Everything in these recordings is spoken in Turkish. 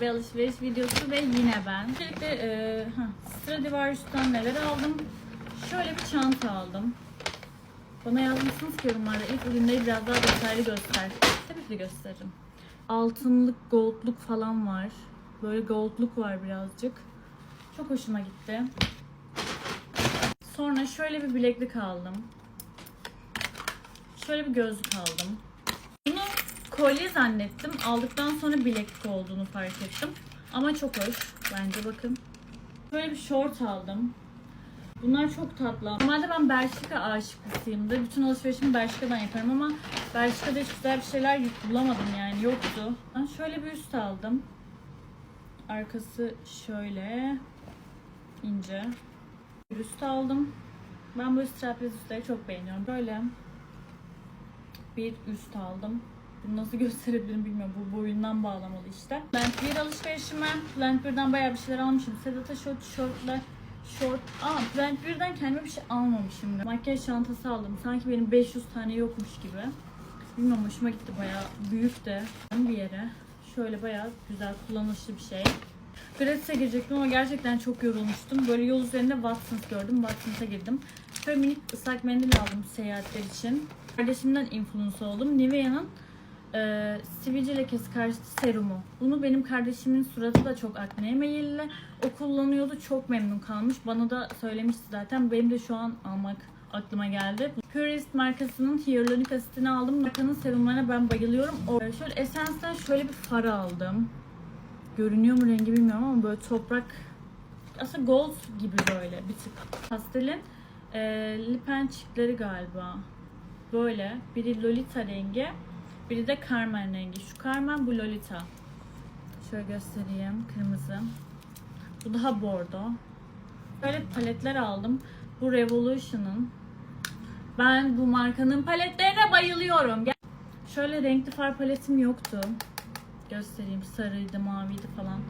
bir alışveriş videosu ve yine ben. Öncelikle e, Stradivarius'tan neler aldım? Şöyle bir çanta aldım. Bana yazmışsınız ki yorumlarda ilk ürünleri biraz daha detaylı göster. Tabii ki gösteririm. Altınlık, goldluk falan var. Böyle goldluk var birazcık. Çok hoşuma gitti. Sonra şöyle bir bileklik aldım. Şöyle bir gözlük aldım. Kolye zannettim. Aldıktan sonra bileklik olduğunu fark ettim. Ama çok hoş. Bence bakın. Böyle bir short aldım. Bunlar çok tatlı. Normalde ben Belçika aşıklısıyımdır. Bütün alışverişimi Belçika'dan yaparım ama Belçika'da hiç güzel bir şeyler bulamadım yani yoktu. Ben şöyle bir üst aldım. Arkası şöyle ince. Bir üst aldım. Ben bu strapless üstleri çok beğeniyorum. Böyle bir üst aldım. Bunu nasıl gösterebilirim bilmiyorum. Bu boyundan bağlamalı işte. Plant 1 alışverişime. Plant 1'den bayağı bir şeyler almışım. Sedat'a şort, şortlar, şort. Aa Plant 1'den kendime bir şey almamışım. Makyaj çantası aldım. Sanki benim 500 tane yokmuş gibi. Bilmiyorum hoşuma gitti bayağı. Büyük de bir yere. Şöyle bayağı güzel kullanışlı bir şey. Gratis'e girecektim ama gerçekten çok yorulmuştum. Böyle yol üzerinde Watsons gördüm. Watsons'a girdim. Şöyle minik ıslak mendil aldım seyahatler için. Kardeşimden influence oldum. Nivea'nın e, sivilce lekesi karşıtı serumu. Bunu benim kardeşimin suratı da çok akneye meyilli. O kullanıyordu. Çok memnun kalmış. Bana da söylemişti zaten. Benim de şu an almak aklıma geldi. Purist markasının hyaluronik asitini aldım. Markanın serumlarına ben bayılıyorum. O, şöyle Essence'den şöyle bir far aldım. Görünüyor mu rengi bilmiyorum ama böyle toprak aslında gold gibi böyle bir tık. Pastelin e, lip and cheekleri galiba. Böyle. Biri Lolita rengi. Biri de Carmen rengi. Şu Carmen bu Lolita. Şöyle göstereyim. Kırmızı. Bu daha bordo. Böyle paletler aldım. Bu Revolution'ın. Ben bu markanın paletlerine bayılıyorum. Şöyle renkli far paletim yoktu. Göstereyim. Sarıydı, maviydi falan.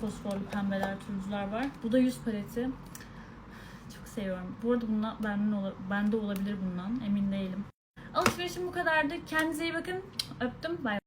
Fosforlu pembeler, turuncular var. Bu da yüz paleti. Çok seviyorum. Bu arada bundan bende, bende olabilir bundan. Emin değilim. Alışverişim bu kadardı. Kendinize iyi bakın. Öptüm. Bay.